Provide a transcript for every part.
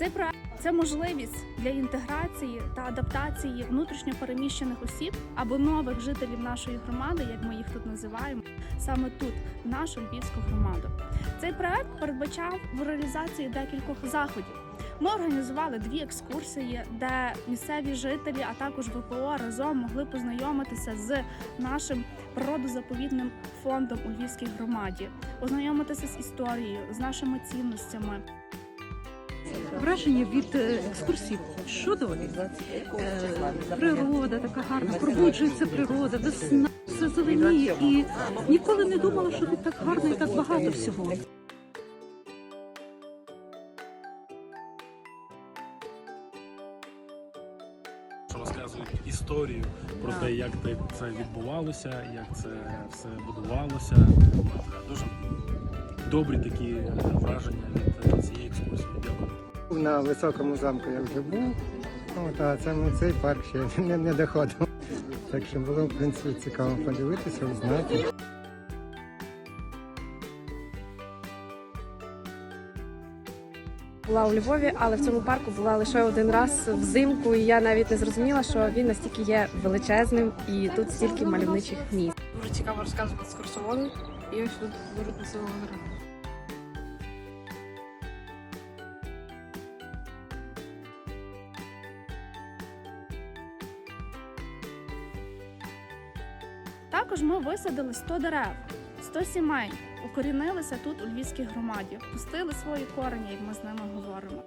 Цей проект це можливість для інтеграції та адаптації внутрішньо переміщених осіб або нових жителів нашої громади, як ми їх тут називаємо, саме тут, в нашу львівську громаду. Цей проект передбачав в реалізації декількох заходів. Ми організували дві екскурсії, де місцеві жителі, а також ВПО разом могли познайомитися з нашим природозаповідним фондом у Львівській громаді, ознайомитися з історією, з нашими цінностями. Враження від е, екскурсій чудові. Е, Природа така гарна, пробуджується природа, весна, все зеленіє. І ніколи не думала, що тут так гарно і так багато всього. розказують історію про те, як це відбувалося, як це все будувалося. Дуже добрі такі е, враження від На високому замку я вже був, от, а це ми цей парк ще не, не доходив. Так що було, в принципі, цікаво подивитися, узнати. Була у Львові, але в цьому парку була лише один раз взимку, і я навіть не зрозуміла, що він настільки є величезним і тут стільки мальовничих місць. Дуже цікаво розказувати з екскурсоводи. І ось тут дуже красиво гора. Також ми висадили 100 дерев, 100 сімей, укорінилися тут у львівській громаді, пустили свої корені, як ми з ними говоримо.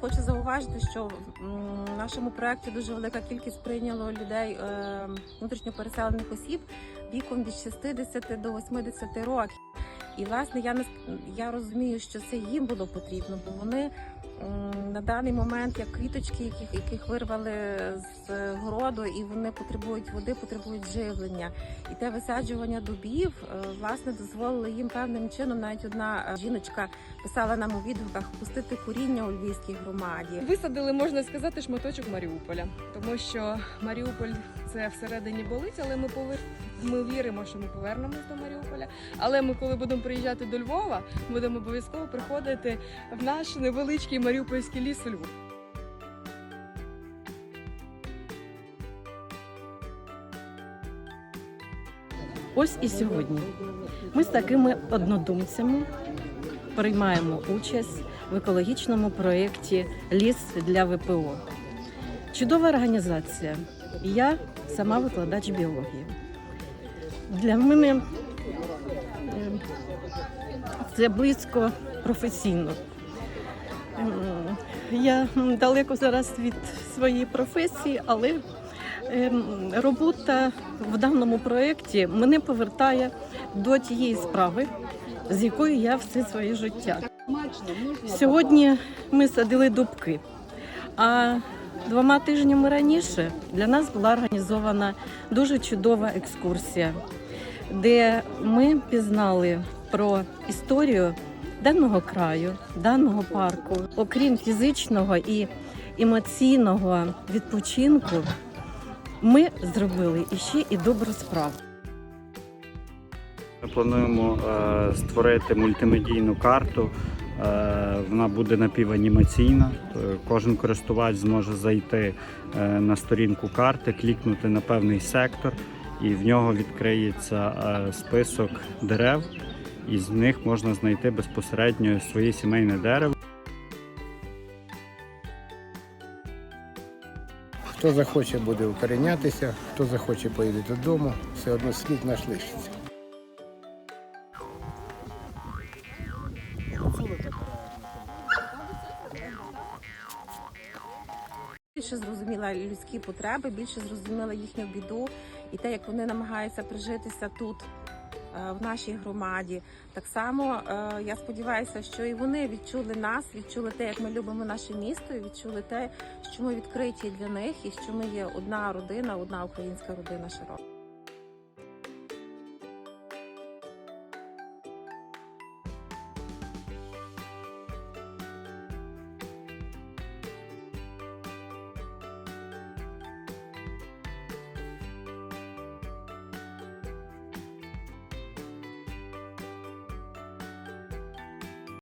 Хочу зауважити, що в нашому проєкті дуже велика кількість прийняло людей е, внутрішньо переселених осіб віком від 60 до 80 років. І власне я не я розумію, що це їм було потрібно, бо вони на даний момент як квіточки, яких, яких вирвали з городу, і вони потребують води, потребують живлення. І те висаджування дубів е, власне дозволило їм певним чином. Навіть одна е, жіночка писала нам у відгуках пустити коріння у львівській громаді. Висадили, можна сказати, шматочок Маріуполя, тому що Маріуполь це всередині болить, але ми повер... ми віримо, що ми повернемось до Маріуполя. Але ми, коли будемо приїжджати до Львова, будемо обов'язково приходити в наш невеличкий Маріупольський ліс у Львов. Ось і сьогодні ми з такими однодумцями приймаємо участь в екологічному проєкті Ліс для ВПО. Чудова організація. Я сама викладач біології. Для мене е, це близько професійно. Я далеко зараз від своєї професії, але ем, робота в даному проєкті мене повертає до тієї справи, з якою я все своє життя. Сьогодні ми садили дубки, а двома тижнями раніше для нас була організована дуже чудова екскурсія, де ми пізнали про історію даного краю, даного парку. Окрім фізичного і емоційного відпочинку, ми зробили іще і добру справу. Ми плануємо е, створити мультимедійну карту. Е, вона буде напіванімаційна. Е, Кожен користувач зможе зайти е, на сторінку карти, клікнути на певний сектор, і в нього відкриється список дерев, і з них можна знайти безпосередньо своє сімейне дерево. Хто захоче, буде укорінятися, хто захоче, поїде додому, все одно слід наш лишиться. Більше зрозуміла людські потреби, більше зрозуміла їхню біду і те, як вони намагаються прижитися тут. е, В нашій громаді так само е, я сподіваюся, що і вони відчули нас, відчули те, як ми любимо наше місто, і відчули те, що ми відкриті для них, і що ми є одна родина, одна українська родина широка.